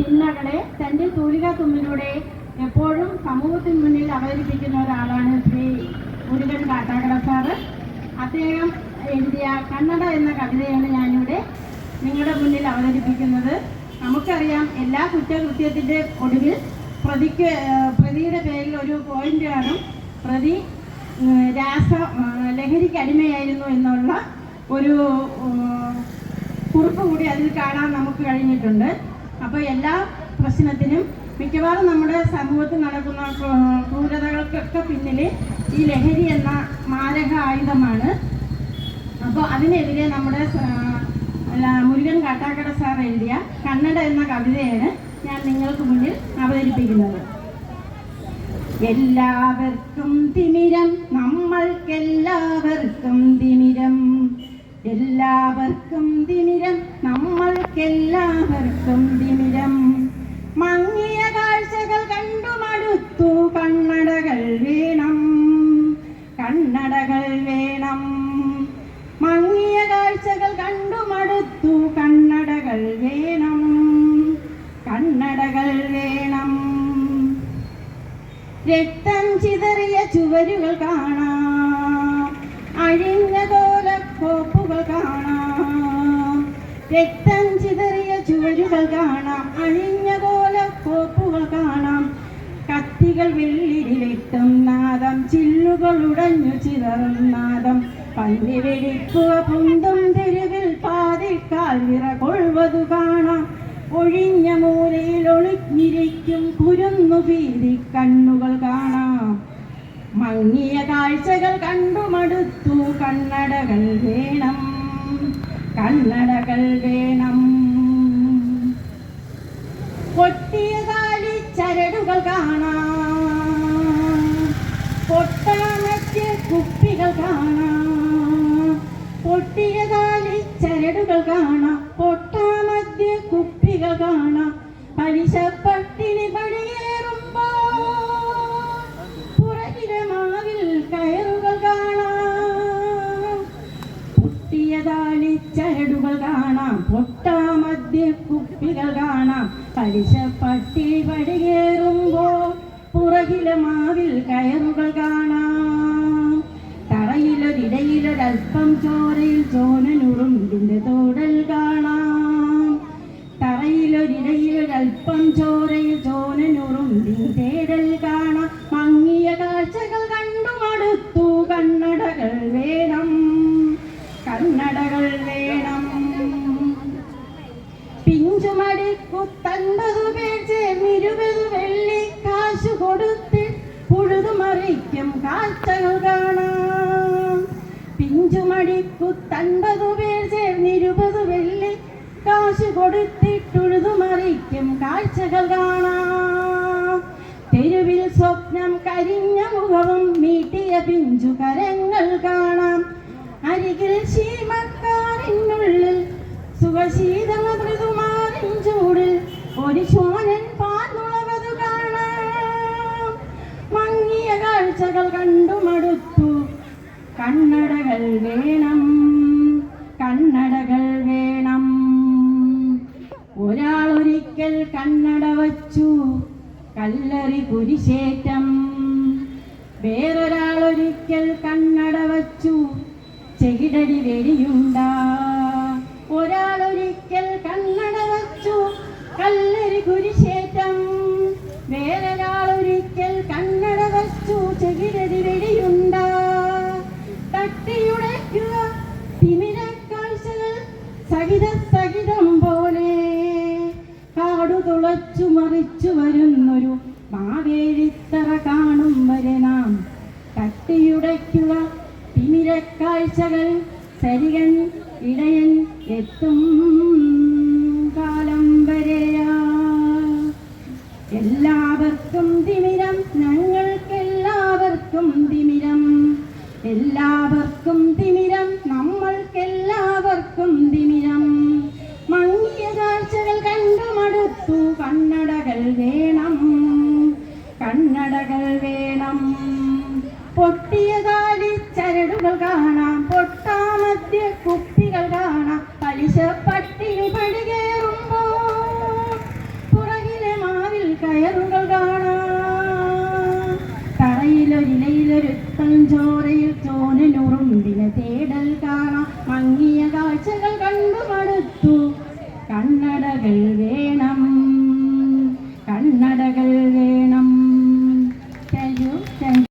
ചിന്തകളെ തന്റെ തൂലിക തുമ്പിലൂടെ എപ്പോഴും സമൂഹത്തിന് മുന്നിൽ അവതരിപ്പിക്കുന്ന ഒരാളാണ് ശ്രീ മുരുകൻ കാട്ടാക്കട സാറ് അദ്ദേഹം എഴുതിയ കണ്ണട എന്ന കവിതയാണ് ഞാനിവിടെ നിങ്ങളുടെ മുന്നിൽ അവതരിപ്പിക്കുന്നത്. നമുക്കറിയാം എല്ലാ കുറ്റകൃത്യത്തിന്റെ ഒടുവിൽ പ്രതിക്ക് പ്രതിയുടെ പേരിൽ ഒരു പോയിന്റ് കാണും പ്രതി രാസ ലഹരിക്ക് അടിമയായിരുന്നു എന്നുള്ള ഒരു കുറിപ്പ് കൂടി അതിൽ കാണാൻ നമുക്ക് കഴിഞ്ഞിട്ടുണ്ട്. അപ്പോൾ എല്ലാ പ്രശ്നത്തിനും മിക്കവാറും നമ്മുടെ സമൂഹത്തിൽ നടക്കുന്ന ക്രൂ- ക്രൂരതകൾക്കൊക്കെ പിന്നിൽ ഈ ലഹരി എന്ന മാരക ആയുധമാണ്. അപ്പോൾ അതിനെതിരെ നമ്മുടെ മുരുകൻ കാട്ടാക്കട സാർ എഴുതിയ കണ്ണട എന്ന കവിതയാണ് ഞാൻ നിങ്ങൾക്ക് മുന്നിൽ അവതരിപ്പിക്കുന്നത്. എല്ലാവർക്കും തിമിരം നമ്മൾക്കെല്ലാവർക്കും തിമിരം. എല്ലാവർക്കും തിമിരം നമ്മൾക്കെല്ലാവർക്കും തിമിരം മങ്ങിയ കാഴ്ചകൾ കണ്ടു മടുത്തു കണ്ണടകൾ വേണം. കണ്ണടകൾ വേണം. മങ്ങിയ കാഴ്ചകൾ കണ്ടു മടുത്തു കണ്ണടകൾ വേണം. കണ്ണടകൾ വേണം. രക്തം ചിതറിയ ചുവരുകൾ കാണാം. അഴിഞ്ഞ രക്തം ചിതറിയ ചുവരുകൾ കാണാം അഴിഞ്ഞ കോലക്കോപ്പുകൾ കാണാം. കത്തികൾ വെള്ളിരിലെത്തും നാദം ചില്ലുകൾ ഉടഞ്ഞു ചിതറും നാദം. പന്തി വെടിക്കുക പൊന്തും തെരുവിൽ പാതിക്കാൽ വിറകൊള്ളുവതു കാണാം. ഒഴിഞ്ഞ മൂലയിൽ ഒളിഞ്ഞിരിക്കും കുരുന്നു ഭീതി കണ്ണുകൾ കാണാം. മങ്ങിയ കാഴ്ചകൾ കണ്ടുമടുത്തു കണ്ണടകൾ വേണം. കണ്ണടകൾ വേണം പൊട്ടിയ കാലി ചരടുകൾ കാണാം. പൊട്ടാമറ്റ് കുപ്പികൾ കാണാം. പൊട്ടിയ കാലി ചരടുകൾ കാണാം. പൊട്ടാമധ്യ കുപ്പികൾ കാണാം. പലിശ പട്ടിണി കാണാം. പൊട്ടാമധ്യ കുപ്പികൾ കാണാം. പലിശ പട്ടി പടികേറുമ്പോ പുറകിലെ മാവിൽ കയറുകൾ കാണാം. തറയിലൊരിടയിലൊരൽപ്പം ചോരയിൽ ചോനനുറുമ്പിന്റെ കാഴ്ചകൾ കാണാം. പിഞ്ചുമടിക്കുത്തൻപതു പേർ ചേർന്നിരുപത് വെള്ളി കാശു കൊടുത്തിട്ടുഴുതുമറിക്കും കാഴ്ചകൾ കാണാം. തെരുവിൽ സ്വപ്നം കരിഞ്ഞ മുഖവും നീട്ടിയ പിഞ്ചു കരങ്ങൾ കാണാം. അരികിൽ ശീമക്കാറിനുള്ളിൽ സുഖശീതള മൃദുമാറിൻ ചൂടിൽ ഒരു ശോനൻ പാർന്നുളവതു കാണാം. മങ്ങിയ കാഴ്ചകൾ കണ്ടു കണ്ണടകൾ വേണം. കണ്ണടകൾ വേണം. ഒരാൾ ഒരിക്കൽ കണ്ണട വച്ചു. കല്ലറി കുരിശേറ്റം. വേറൊരാൾ ഒരിക്കൽ കണ്ണട വച്ചു. ചെകിടടി വെടിയുണ്ട. ഒരാൾ ഒരിക്കൽ കണ്ണട കല്ലറി കുരിശേറ്റം. വേറൊരാൾ ഒരിക്കൽ കണ്ണട വച്ചു ചകിരതി വെടിയുണ്ട. തട്ടിയുടയ്ക്കുക തിമിര കാഴ്ചകൾ സഹിത സഹിതം പോലെ. കാടു തുളച്ചു മറിച്ചു വരുന്നൊരു മാവേലിത്തറ കാണും വരെ നാം. തട്ടിയുടയ്ക്കുക തിമിരക്കാഴ്ചകൾ സരികൻ ഇടയൻ എത്തും. എല്ലാവർക്കും തിമിരം ഞങ്ങൾക്കെല്ലാവർക്കും തിമിരം. എല്ലാവർക്കും തിമിരം നമ്മൾക്കെല്ലാവർക്കും തിമിരം. മങ്ങിയ കാഴ്ചകൾ കണ്ടു മടുത്തു കണ്ണടകൾ വേണം. കണ്ണടകൾ വേണം. പൊട്ടിയ കാഴ്ചകൾ കണ്ടു മടുത്തു കണ്ണടകൾ വേണം. കണ്ണടകൾ